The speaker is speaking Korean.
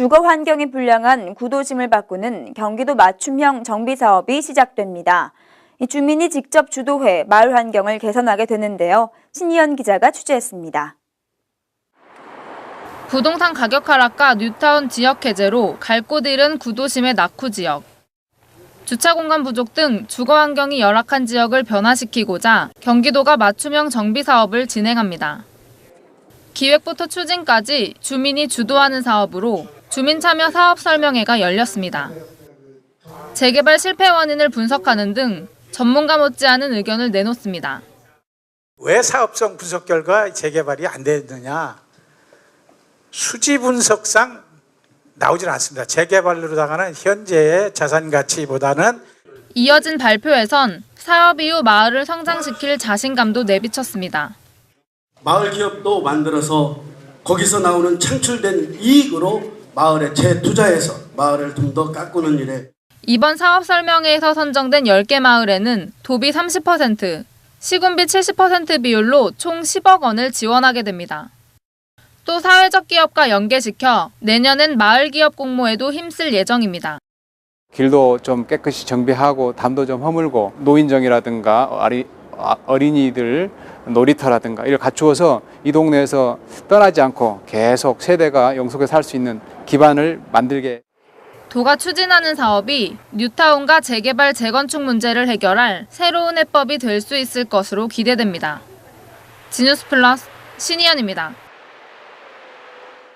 주거 환경이 불량한 구도심을 바꾸는 경기도 맞춤형 정비 사업이 시작됩니다. 이 주민이 직접 주도해 마을 환경을 개선하게 되는데요. 신희연 기자가 취재했습니다. 부동산 가격 하락과 뉴타운 지역 해제로 갈 곳 잃은 구도심의 낙후 지역. 주차 공간 부족 등 주거 환경이 열악한 지역을 변화시키고자 경기도가 맞춤형 정비 사업을 진행합니다. 기획부터 추진까지 주민이 주도하는 사업으로 주민 참여 사업 설명회가 열렸습니다. 재개발 실패 원인을 분석하는 등 전문가 못지않은 의견을 내놓습니다. 왜 사업성 분석 결과 재개발이 안 됐느냐? 수지 분석상 나오질 않습니다. 재개발로다가는 현재의 자산 가치보다는 이어진 발표에선 사업 이후 마을을 성장시킬 자신감도 내비쳤습니다. 마을 기업도 만들어서 거기서 나오는 창출된 이익으로 마을에 재투자해서 마을을 좀 더 가꾸는 일에 이번 사업 설명회에서 선정된 10개 마을에는 도비 30%, 시군비 70% 비율로 총 10억 원을 지원하게 됩니다. 또 사회적 기업과 연계시켜 내년엔 마을 기업 공모에도 힘쓸 예정입니다. 길도 좀 깨끗이 정비하고 담도 좀 허물고 노인정이라든가 아, 어린이들 놀이터라든가 이를 갖추어서 이 동네에서 떠나지 않고 계속 세대가 영속해 살수 있는 기반을 만들게 도가 추진하는 사업이 뉴타운과 재개발 재건축 문제를 해결할 새로운 해법이 될 수 있을 것으로 기대됩니다. 지뉴스 플러스 신희연입니다.